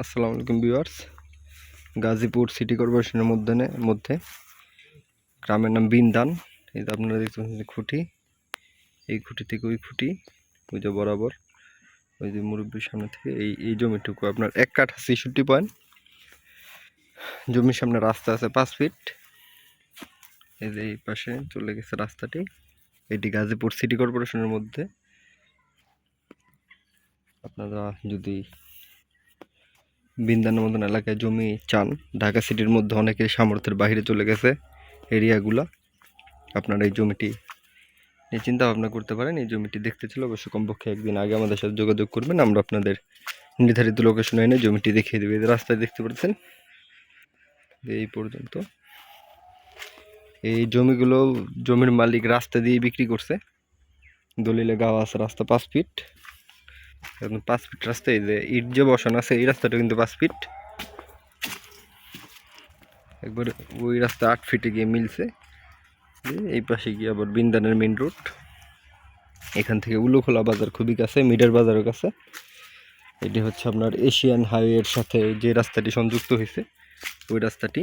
আসসালামু আলাইকুম viewers. Gazipur city কর্পোরেশনের মধ্যে মধ্যে। গ্রামের নাম বিন্দান। এই আপনারা দেখতে পাচ্ছেন খুঁটি। এই খুঁটি থেকে ওই খুঁটি, ওই যে বরাবর। ওই যে মুরব্বীর সামনে থেকে এই এই জমিটুকু। আপনার এক কাঠা ছেষট্টি পয়েন্ট। জমির সামনে রাস্তা আছে পাঁচ ফিট। এই যে এই পাশে চলে গেছে রাস্তাটি। এটি গাজীপুর সিটি কর্পোরেশনের মধ্যে। আপনারা যদি বিন্দানের মতন এলাকায় জমি চান ঢাকা সিটির মধ্যে অনেকের সামর্থ্যের বাইরে চলে গেছে এরিয়াগুলা। আপনারা এই জমিটি নিয়ে চিন্তা ভাবনা করতে পারেন। এই জমিটি দেখতে ছিল অবশ্য কমপক্ষে একদিন আগে। আমাদের সাথে যোগাযোগ করবেন, আমরা আপনাদের নির্ধারিত লোকেশনে এনে জমিটি দেখিয়ে দেবে। রাস্তায় দেখতে পাচ্ছেন? এই পর্যন্ত। এই জমিগুলো জমির মালিক রাস্তা দিয়ে বিক্রি করছে। দলিলে গাওয়া আছে রাস্তা পাঁচ ফিট। একদম পাঁচ ফিট রাস্তা, এই যে ইট যে বসানো আছে, এই রাস্তাটা কিন্তু পাঁচ ফিট। একবার ওই রাস্তা আট ফিটে গিয়ে মিলছে। এই পাশে গিয়ে আবার বিন্দানের মেন রোড এখান থেকে উলোখোলা বাজার খুবই কাছে, মিডার বাজারের কাছে। এটি হচ্ছে আপনার এশিয়ান হাইওয়ের সাথে যে রাস্তাটি সংযুক্ত হয়েছে, ওই রাস্তাটি।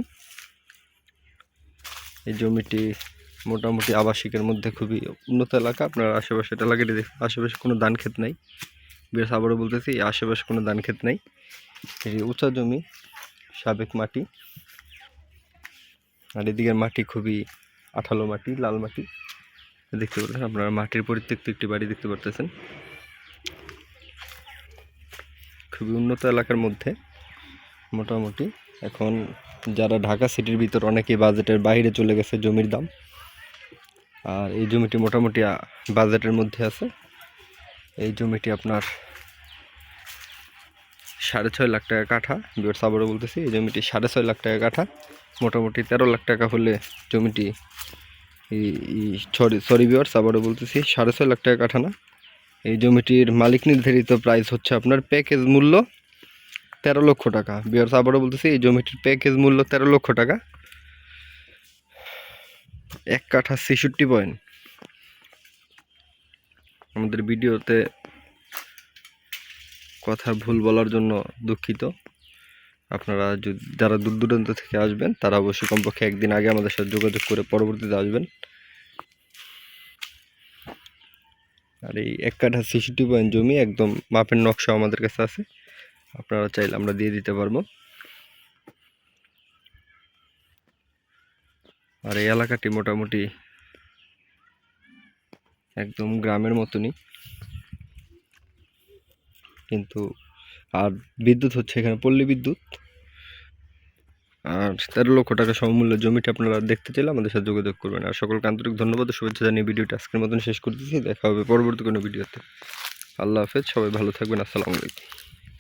এই জমিটি মোটামুটি আবাসিকের মধ্যে খুবই উন্নত এলাকা। আপনার আশেপাশে এলাকাটি আশেপাশে কোনো ধান ক্ষেত নাই। বেশ আবারও বলতেছি, আশেপাশে কোনো ধান ক্ষেত নাই। এটি উঁচা জমি, সাবেক মাটি, আর এদিকের মাটি খুবই আঠালো মাটি, লাল মাটি। দেখতে পাচ্ছেন, আপনারা মাটির পরিত্যক্ত একটি বাড়ি দেখতে পারতেছেন। খুবই উন্নত এলাকার মধ্যে, মোটামুটি। এখন যারা ঢাকা সিটির ভিতর, অনেকেই বাজেটের বাইরে চলে গেছে জমির দাম। আর এই জমিটি মোটামুটি বাজেটের মধ্যে আছে। এই জমিটি আপনার সাড়ে ছয় লাখ টাকা কাঠা বিয়ার্স আবারও বলতেছি, এই জমিটি সাড়ে ছয় লাখ টাকা কাঠা, মোটামুটি তেরো লাখ টাকা হলে জমিটি সরি সরি বিয়ার্স আবারও বলতেছি, সাড়ে ছয় লাখ টাকা কাঠা না। এই জমিটির মালিক নির্ধারিত প্রাইস হচ্ছে আপনার প্যাকেজ মূল্য তেরো লক্ষ টাকা। বিয়ার্স আবারও বলতেছি, এই জমিটির প্যাকেজ মূল্য তেরো লক্ষ টাকা। এক কাঠা ছেষট্টি পয়েন্ট আমাদের ভিডিওতে কথা, ভুল বলার জন্য দুঃখিত। আপনারা যারা দূর দূরান্ত থেকে আসবেন, তারা অবশ্যই কমপক্ষে একদিন আগে আমাদের সাথে যোগাযোগ করে পরবর্তীতে আসবেন। আর এই এক কাঠা ছেষট্টি পয়েন্ট জমি একদম মাপের নকশা আমাদের কাছে আছে। আপনারা চাইলে আমরা দিয়ে দিতে পারব। আর এই এলাকাটি মোটামুটি একদম গ্রামের মতনই। কিন্তু, আর বিদ্যুৎ হচ্ছে এখানে, পল্লী বিদ্যুৎ। আর তেরো লক্ষ টাকা সমমূল্য জমিটা আপনারা দেখতে চাইলে আমাদের সাথে যোগাযোগ করবেন। আর সকলকে আন্তরিক ধন্যবাদ শুভেচ্ছা জানিয়ে ভিডিওটা আজকের মতন শেষ করতেছি। দেখা হবে পরবর্তী কোনো ভিডিওতে। আল্লাহ হাফেজ, সবাই ভালো থাকবেন, আসসালামু আলাইকুম।